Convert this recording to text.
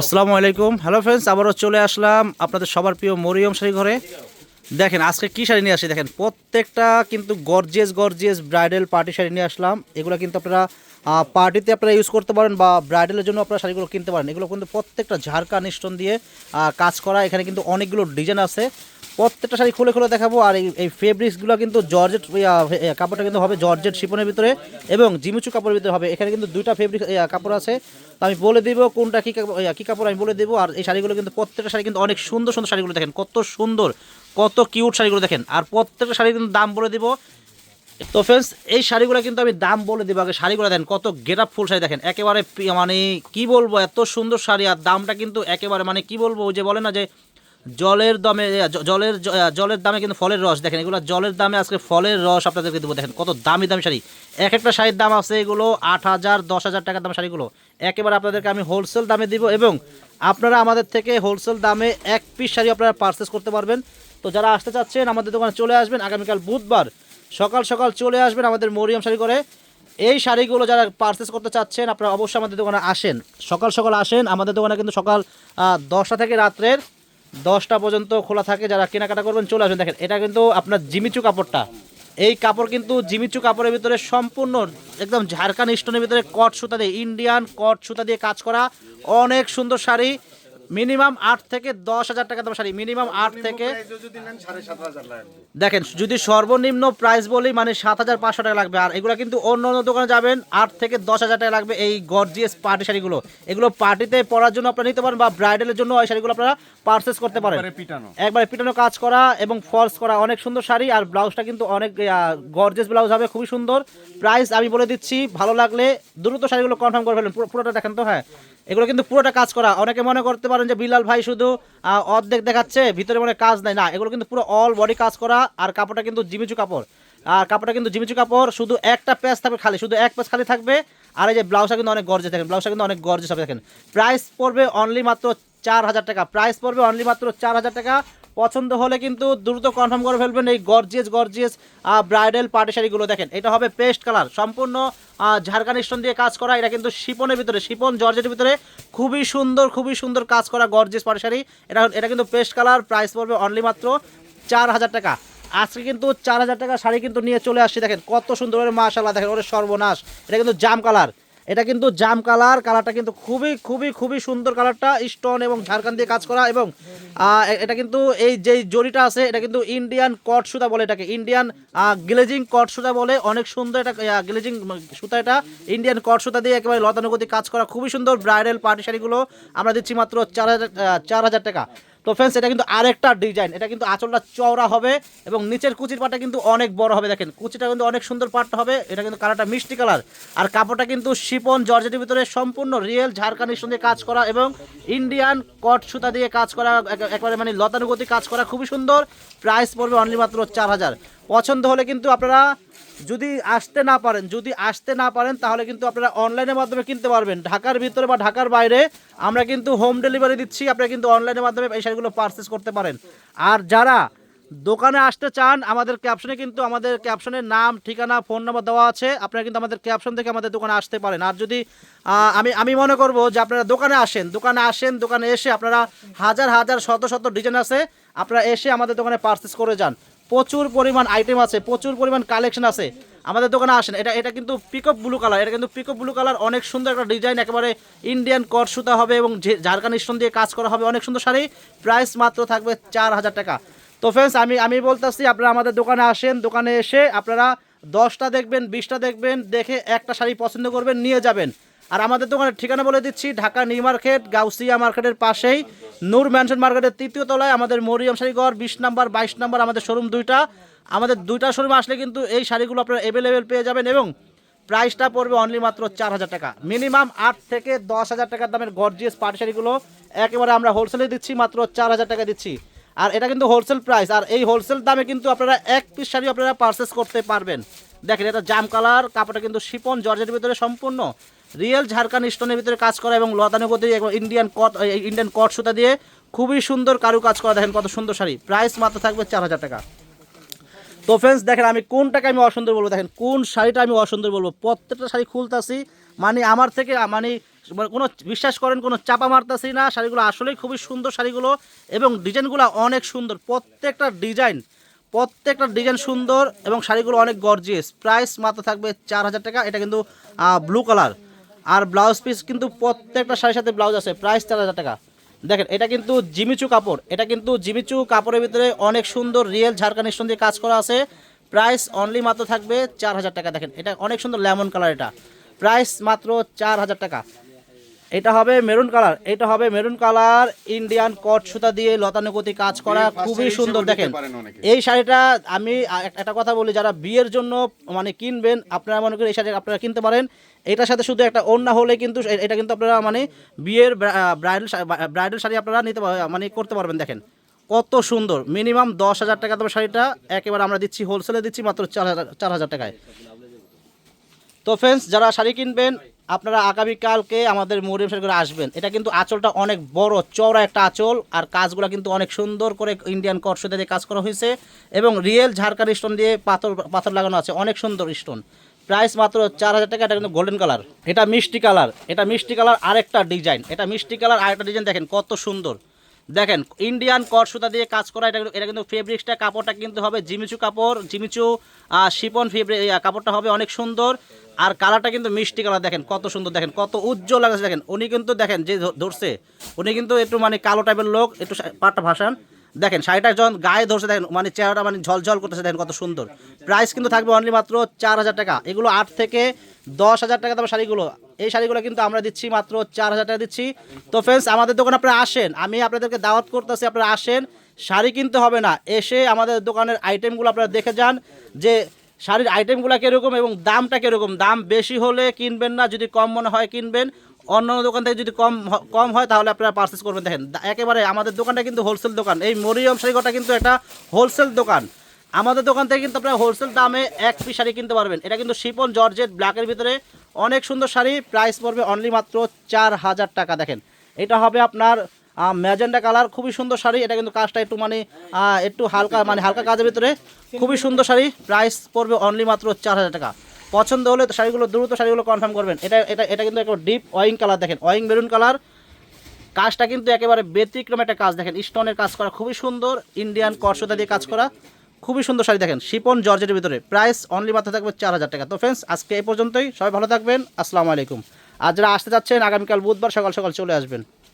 আসসালামু আলাইকুম। Hello friends আবারও চলে আসলাম আপনাদের সবার প্রিয় মরিয়ম শাড়ি ঘরে। দেখেন, আজকে কী শাড়ি নিয়ে আসি? দেখেন, প্রত্যেকটা কিন্তু gorgeous gorgeous bridal party sari নিয়ে আসলাম। এগুলো কিন্তু আপনারা পার্টিতে আপনারা ইউজ করতে পারেন বা ব্রাইডালের জন্য আপনারা শাড়িগুলো কিনতে পারেন। এগুলো কিন্তু প্রত্যেকটা ঝাড়কা নিষ্টন দিয়ে কাজ করা। এখানে কিন্তু অনেকগুলো ডিজাইন আছে। প্রত্যেকটা শাড়ি খুলে খুলে দেখাবো। আর এই ফেব্রিক্সগুলো কিন্তু জর্জেট কাপড়টা কিন্তু হবে জর্জেট শিপনের ভিতরে এবং জিমিচু কাপড়ের ভিতরে হবে। এখানে কিন্তু দুইটা ফেব্রিক কাপড় আছে। তো আমি বলে দিব কোনটা কী কী কাপড় আমি বলে দেবো। আর এই শাড়িগুলো কিন্তু প্রত্যেকটা শাড়ি কিন্তু অনেক সুন্দর সুন্দর শাড়িগুলো দেখেন, কত সুন্দর। কত কিউট শাড়িগুলো দেখেন। আর প্রত্যেকটা শাড়ি কিন্তু দাম বলে দিব। তো ফ্রেন্ডস এই শাড়িগুলো কিন্তু আমি দাম বলে দেবো আগে। শাড়িগুলো দেখেন, কত গেট আপ ফুল শাড়ি দেখেন। একেবারে মানে কি বলব, এত সুন্দর শাড়ি। আর দামটা কিন্তু একেবারে মানে কি বলব যে বলে না যে জলের দামে জলের জলের দামে কিন্তু ফলের রস। দেখেন, এগুলো জলের দামে আজকে ফলের রস আপনাদেরকে দেবো। দেখেন, কত দামি দামি শাড়ি। এক একটা শাড়ির দাম আছে এগুলো আট হাজার, দশ হাজার টাকার দাম শাড়িগুলো। একেবারে আপনাদেরকে আমি হোলসেল দামে দিব এবং আপনারা আমাদের থেকে হোলসেল দামে এক পিস শাড়ি আপনারা পারচেস করতে পারবেন। তো যারা আসতে চাচ্ছেন, আমাদের দোকানে চলে আসবেন। আগামীকাল বুধবার সকাল সকাল চলে আসবেন আমাদের মরিয়াম শাড়ি করে। এই শাড়িগুলো যারা পারচেস করতে চাচ্ছেন, আপনারা অবশ্যই আমাদের দোকানে আসেন। সকাল সকাল আসেন। আমাদের দোকানে কিন্তু সকাল দশটা থেকে রাত্রের দশটা পর্যন্ত খোলা থাকে। যারা কেনাকাটা করবেন, চলে আসবেন। দেখেন, এটা কিন্তু আপনার জিমিচু কাপড়টা। এই কাপড় কিন্তু জিমিচু কাপড়ের ভিতরে সম্পূর্ণ একদম ঝাড়খান্ড স্টোনের ভিতরে কট সুতা দিয়ে ইন্ডিয়ান কট সুতা দিয়ে কাজ করা। অনেক সুন্দর শাড়ি। মিনিমাম আট থেকে দশ হাজার টাকা দাম শাড়ি। মিনিমাম আট থেকে দেখেন যদি সর্বনিম্ন প্রাইস বলি মানে সাত হাজার পাঁচশো টাকা লাগবে। আর এগুলো কিন্তু অন্য অন্য দোকানে যাবেন আট থেকে দশ হাজার টাকা লাগবে এই গর্জিয়াস পার্টি শাড়িগুলো। এগুলো পার্টিতে পরার জন্য আপনারা নিতে পারেন বা ব্রাইডালের জন্য এই শাড়িগুলো আপনারা পারচেস করতে পারেন। একবারে পিটানো। কাজ করা এবং ফলস করা অনেক সুন্দর শাড়ি আর ব্লাউজটা কিন্তু অনেক গর্জিয়াস ব্লাউজ হবে খুবই সুন্দর। প্রাইস আমি বলে দিচ্ছি ভালো লাগলে দ্রুত শাড়িগুলো কনফার্ম করে ফেলেন। পুরো- পুরোটা দেখেন তো হ্যাঁ। এগুলো কিন্তু পুরোটা কাজ করা। অনেকে মনে করতে পারেন যে বিলাল ভাই শুধু অর্ধেক দেখাচ্ছে, ভিতরে মনে কাজ নাই। না, এগুলো কিন্তু পুরো অল বডি কাজ করা, আর কাপড়টা কিন্তু জিমিচু কাপড়। আর কাপড়টা কিন্তু জিমিচু কাপড়, শুধু একটা প্যাচ থাকবে খালি, শুধু এক প্যাচ খালি থাকবে। আর এই যে ব্লাউজটা কিন্তু অনেক গর্জে থাকেন ব্লাউজটা কিন্তু অনেক গর্জে সব দেখেন। প্রাইস পড়বে অনলি মাত্র চার হাজার টাকা প্রাইস পড়বে অনলি মাত্র চার হাজার টাকা। পছন্দ হলে কিন্তু দ্রুত কনফার্ম করে ফেলবেন এই গর্জিয়াস গর্জিয়াস ব্রাইডাল পার্টি শাড়িগুলো। দেখেন, এটা হবে পেস্ট কালার সম্পূর্ণ ঝাড়খান স্টোন দিয়ে কাজ করা। এটা কিন্তু শিপনের ভিতরে, শিপন জর্জেটের ভিতরে খুবই সুন্দর খুবই সুন্দর কাজ করা গর্জিয়াস পার্টি শাড়ি। এটা এটা কিন্তু পেস্ট কালার প্রাইস পড়বে অনলি মাত্র চার হাজার টাকা। আজকে কিন্তু চার হাজার টাকা শাড়ি কিন্তু নিয়ে চলে আসছি। দেখেন, কত সুন্দর মাশাল্লাহ দেখেন, ওরে সর্বনাশ। এটা কিন্তু জাম কালার এটা কিন্তু জাম কালার, কালারটা কিন্তু খুবই খুবই খুবই সুন্দর কালারটা, স্টোন এবং ঝাড়খান দিয়ে কাজ করা এবং এটা কিন্তু এই যে জরিটা আছে, এটা কিন্তু ইন্ডিয়ান কট সুতা বলে এটাকে, ইন্ডিয়ান গ্লেজিং কট সুতা বলে, অনেক সুন্দর এটা গ্লেজিং সুতা এটা, ইন্ডিয়ান কট সুতা দিয়ে একেবারে লতানুগতি কাজ করা, খুবই সুন্দর ব্রাইডাল পার্টি শাড়িগুলো, আমরা দিচ্ছি মাত্র চার হাজার চার হাজার টাকা। তো ফ্রেন্ডস এটা কিন্তু আরেকটা ডিজাইন এটা কিন্তু আঁচলটা চওড়া হবে এবং নিচের কুচির পাটা কিন্তু অনেক বড় হবে। দেখেন, কুচিটা কিন্তু অনেক সুন্দর পাটটা হবে, এটা কিন্তু কালারটা মিষ্টি কালার আর কাপড়টা কিন্তু শিপন জর্জেটের ভিতরে সম্পূর্ণ রিয়েল ঝাড়খানির সঙ্গে কাজ করা এবং ইন্ডিয়ান কট সুতা দিয়ে কাজ করা, একবারে মানে লতানুগতি কাজ করা, খুবই সুন্দর। প্রাইস পড়বে অনলি মাত্র চার হাজার। পছন্দ হলে কিন্তু আপনারা যদি আসতে না পারেন, যদি আসতে না পারেন, তাহলে কিন্তু আপনারা অনলাইনের মাধ্যমে কিনতে পারবেন। ঢাকার ভিতরে বা ঢাকার বাইরে আমরা কিন্তু হোম ডেলিভারি দিচ্ছি, আপনারা কিন্তু অনলাইনের মাধ্যমে এই শাড়িগুলো পারচেস করতে পারেন। আর যারা দোকানে আসতে চান, আমাদের ক্যাপশনে কিন্তু আমাদের ক্যাপশনের নাম, ঠিকানা ফোন নাম্বার দেওয়া আছে। আপনারা কিন্তু আমাদের ক্যাপশন থেকে আমাদের দোকানে আসতে পারেন। আর যদি আমি আমি মনে করব যে আপনারা দোকানে আসেন দোকানে আসেন, দোকানে এসে আপনারা হাজার হাজার, শত শত ডিজাইন আছে, আপনারা এসে আমাদের দোকানে পারচেস করে যান। প্রচুর পরিমাণ আইটেম আছে, প্রচুর পরিমাণ কালেকশন আছে। আমাদের দোকানে আসেন, এটা এটা কিন্তু পিকআপ ব্লু কালার এটা কিন্তু পিকআপ ব্লু কালার অনেক সুন্দর একটা ডিজাইন একেবারে ইন্ডিয়ান কট সুতা হবে এবং ঝাড়খান্ড স্টোন দিয়ে কাজ করা হবে, অনেক সুন্দর শাড়ি প্রাইস মাত্র থাকবে চার হাজার টাকা। তো ফ্রেন্ডস আমি আমি বলতেছি, আপনারা আমাদের দোকানে আসেন, দোকানে এসে আপনারা দশটা দেখবেন, বিশটা দেখবেন, দেখে একটা শাড়ি পছন্দ করবেন, নিয়ে যাবেন। আর আমাদের দোকানের ঠিকানা বলে দিচ্ছি, ঢাকা নিউ মার্কেট, গাউসিয়া মার্কেটের পাশেই। নূর ম্যানশন মার্কেটের তৃতীয় তলায় আমাদের মরিয়ম শাড়িঘর বিশ নাম্বার, বাইশ নাম্বার, আমাদের শোরুম দুইটা। আমাদের দুইটা শোরুম আসলে কিন্তু এই শাড়িগুলো আপনারা অ্যাভেলেবেল পেয়ে যাবেন এবং প্রাইসটা পড়বে অনলি মাত্র চার হাজার টাকা। মিনিমাম আট থেকে দশ হাজার টাকার দামের গর্জিয়াস পাটি শাড়িগুলো একেবারে আমরা হোলসেলে দিচ্ছি, মাত্র চার হাজার টাকা দিচ্ছি। আর এটা কিন্তু হোলসেল প্রাইস আর এই হোলসেল দামে কিন্তু আপনারা এক পিস শাড়ি আপনারা পারচেস করতে পারবেন। দেখেন এটা জাম কালার কাপড়টা কিন্তু শিপন জর্জের ভিতরে সম্পূর্ণ। রিয়েল ঝাড়খান্ড স্টোনের ভিতরে কাজ করা এবং লতানুগতি এবং ইন্ডিয়ান কট ইন্ডিয়ান কট সুতা দিয়ে খুবই সুন্দর কারু কাজ করা। দেখেন কত সুন্দর শাড়ি। প্রাইস মাত্র থাকবে চার হাজার টাকা। তো ফ্রেন্ডস দেখেন আমি কোনটাকে আমি অসুন্দর বলব? দেখেন কোন শাড়িটা আমি অসুন্দর বলব? প্রত্যেকটা শাড়ি খুলতাছি মানে আমার থেকে মানে মানে কোনো বিশ্বাস করেন, কোনো চাপা মারতাছি না। শাড়িগুলো আসলেই খুবই সুন্দর শাড়িগুলো এবং ডিজাইনগুলো অনেক সুন্দর। প্রত্যেকটা ডিজাইন প্রত্যেকটা ডিজাইন সুন্দর এবং শাড়িগুলো অনেক গর্জিয়াস প্রাইস মাত্র থাকবে চার হাজার টাকা। এটা কিন্তু ব্লু কালার আর ব্লাউজ পিস কিন্তু প্রত্যেকটা শাড়ির সাথে ব্লাউজ আছে, প্রাইস চার হাজার টাকা। দেখেন, এটা কিন্তু জিমিচু কাপড়, এটা কিন্তু জিমিচু কাপড়ের ভিতরে অনেক সুন্দর রিয়েল ঝাড়খান স্টোন দিয়ে কাজ করা আছে। প্রাইস অনলি মাত্র থাকবে চার হাজার টাকা, দেখেন, এটা অনেক সুন্দর লেমন কালার এটা। প্রাইস মাত্র চার হাজার টাকা। এটা হবে মেরুন কালার এটা হবে মেরুন কালার ইন্ডিয়ান কট সুতা দিয়ে লতানুগতি কাজ করা খুবই সুন্দর দেখেন। এই শাড়িটা আমি একটা কথা বলি যারা বিয়ের জন্য মানে কিনবেন আপনারা মনে করেন এই শাড়ি আপনারা কিনতে পারেন। এটার সাথে শুধু একটা ওড়না হলে কিন্তু এটা কিন্তু আপনারা মানে বিয়ের ব্রাইডাল ব্রাইডাল শাড়ি আপনারা নিতে মানে করতে পারবেন দেখেন। কত সুন্দর মিনিমাম দশ হাজার টাকা তোমার শাড়িটা একেবারে আমরা দিচ্ছি হোলসেলে দিচ্ছি মাত্র চার হাজার চার হাজার টাকায়। তো ফ্রেন্ডস যারা শাড়ি কিনবেন, আপনারা আগামীকালকে আমাদের মরিয়াম শাড়ি করে আসবেন। এটা কিন্তু আঁচলটা অনেক বড়, চওড়া একটা আঁচল, আর কাজগুলো কিন্তু অনেক সুন্দর করে ইন্ডিয়ান কটসুতে দিয়ে কাজ করা হয়েছে, এবং রিয়েল ঝাড়খান স্টোন দিয়ে পাথর পাথর লাগানো আছে, অনেক সুন্দর স্টোন প্রাইস মাত্র চার হাজার টাকা, এটা কিন্তু গোল্ডেন কালার এটা মিষ্টি কালার এটা মিষ্টি কালার আরেকটা ডিজাইন এটা মিষ্টি কালার আরেকটা ডিজাইন দেখেন কত সুন্দর। দেখেন ইন্ডিয়ান কর সুতা দিয়ে কাজ করা, এটা এটা কিন্তু ফেব্রিক্সটা কাপড়টা কিন্তু হবে জিমিচু কাপড়, জিমিচু শিপন ফেব্রিক কাপড়টা হবে অনেক সুন্দর। আর কালারটা কিন্তু মিষ্টি কালার দেখেন কত সুন্দর, দেখেন কত উজ্জ্বল লাগছে, দেখেন। উনি কিন্তু, দেখেন যে ধরছে, উনি কিন্তু একটু মানে কালো টাইপের লোক, একটু পাটটা ভাসান। দেখেন, শাড়িটা যখন গায়ে ধরছে, দেখেন মানে চেহারাটা মানে ঝলঝল করতেছে, দেখেন কত সুন্দর। প্রাইস কিন্তু থাকবে অনলি মাত্র চার হাজার টাকা। এগুলো আট থেকে দশ হাজার টাকা দামের শাড়িগুলো। এই শাড়িগুলো কিন্তু আমরা দিচ্ছি মাত্র চার হাজার টাকা দিচ্ছি। তো ফ্রেন্ডস আমাদের দোকানে আপনারা আসেন। আমি আপনাদেরকে দাওয়াত করতেছি, আপনারা আসেন। শাড়ি কিনতে হবে না। এসে আমাদের দোকানের আইটেমগুলো আপনারা দেখে যান যে শাড়ির আইটেমগুলো কীরকম এবং দামটা কীরকম। দাম বেশি হলে কিনবেন না, যদি কম মনে হয় কিনবেন। অন্য দোকান থেকে যদি কম কম হয়, তাহলে আপনারা পারচেস করবেন। দেখেন একেবারে আমাদের দোকানটা কিন্তু হোলসেল দোকান। এই মরিয়ম শাড়িঘরটা কিন্তু একটা হোলসেল দোকান। আমাদের দোকান থেকে কিন্তু আপনারা হোলসেল দামে এক পিস শাড়ি কিনতে পারবেন। এটা কিন্তু শিপন জর্জেট ব্ল্যাকের ভিতরে অনেক সুন্দর শাড়ি। প্রাইস পড়বে অনলি মাত্র চার হাজার টাকা। দেখেন, এটা হবে আপনার ম্যাজেন্ডা কালার খুবই সুন্দর শাড়ি। এটা কিন্তু কাজটা একটু মানে একটু হালকা মানে হালকা কাজের ভিতরে খুবই সুন্দর শাড়ি। প্রাইস পড়বে অনলি মাত্র চার হাজার টাকা। পছন্দ হলে শাড়িগুলো, দ্রুত শাড়িগুলো কনফার্ম করবেন। এটা এটা এটা কিন্তু একটা ডিপ ওয়িং কালার দেখেন। ওয়িং মেরুন কালার কাজটা কিন্তু একেবারে ব্যতিক্রম একটা কাজ দেখেন। স্টোনের কাজ করা খুবই সুন্দর ইন্ডিয়ান কর্ষতা দিয়ে কাজ করা খুবই সুন্দর শাড়ি দেখেন। শিপন জর্জেটের ভিতরে প্রাইস অনলি মাত্র থাকবে চার হাজার টাকা। তো ফ্রেন্ডস আজকে এই পর্যন্তই। সবাই ভালো থাকবেন। আসসালামু আলাইকুম। আর যারা আসতে যাচ্ছেন, আগামীকাল বুধবার সকাল সকাল চলে আসবেন।